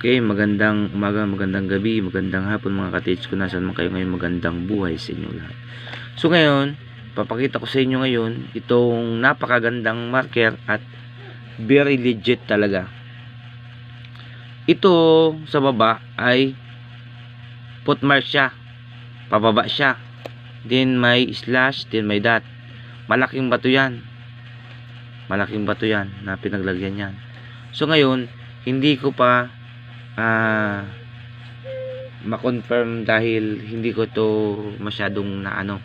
Okay, magandang umaga, magandang gabi, magandang hapon mga katits ko. Nasaan man kayo ngayon, magandang buhay sa inyo lahat. So ngayon, papakita ko sa inyo ngayon itong napakagandang marker at very legit talaga. Ito sa baba ay footmark siya. Pababa siya. Then may slash, then may dot. Malaking bato yan. Malaking bato yan na pinaglagyan yan. So ngayon, hindi ko pa ah ma-confirm dahil hindi ko to masyadong na ano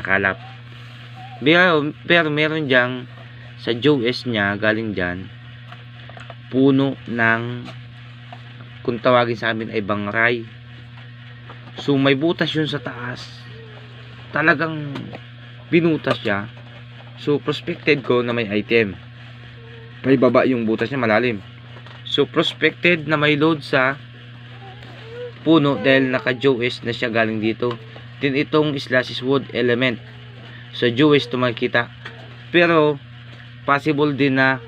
nakalap. Pero, pero meron diyang sa Joe niya galing diyan puno ng kung tawagin sa amin ay bangray. So may butas yun sa taas. Talagang binutas siya. So prospected ko na may item. May yung butas niya malalim. So prospected na may load sa puno dahil naka Joes na siya galing dito. Then itong slashes wood element. Sa Joes to makita. Pero possible din na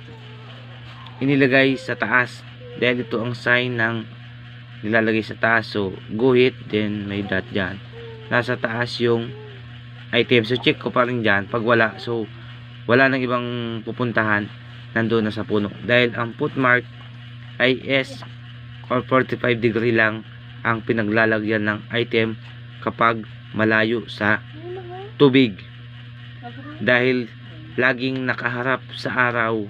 inilagay sa taas dahil ito ang sign ng nilalagay sa taas. So guhit then may dot dyan. Nasa taas yung item. So check ko pa rin dyan. Pag wala so wala nang ibang pupuntahan nandoon na sa puno. Dahil ang footmark ay S or 45 degree lang ang pinaglalagyan ng item kapag malayo sa tubig. Dahil laging nakaharap sa araw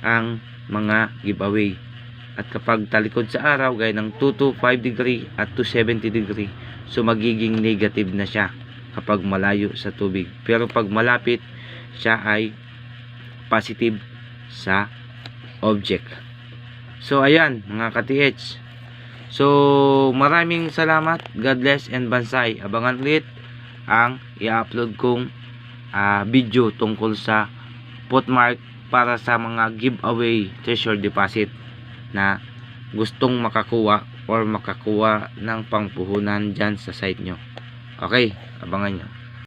ang mga giveaway. At kapag talikod sa araw gaya ng 2 to 5 degree at 270 degree so magiging negative na siya kapag malayo sa tubig. Pero pag malapit siya ay positive sa object So ayan mga ka-TH. So maraming salamat. God bless and bansay. Abangan ulit ang i-upload kong ah, video tungkol sa potmark para sa mga giveaway treasure deposit na gustong makakuha or makakuha ng pangpuhunan dyan sa site nyo. Okay, abangan nyo.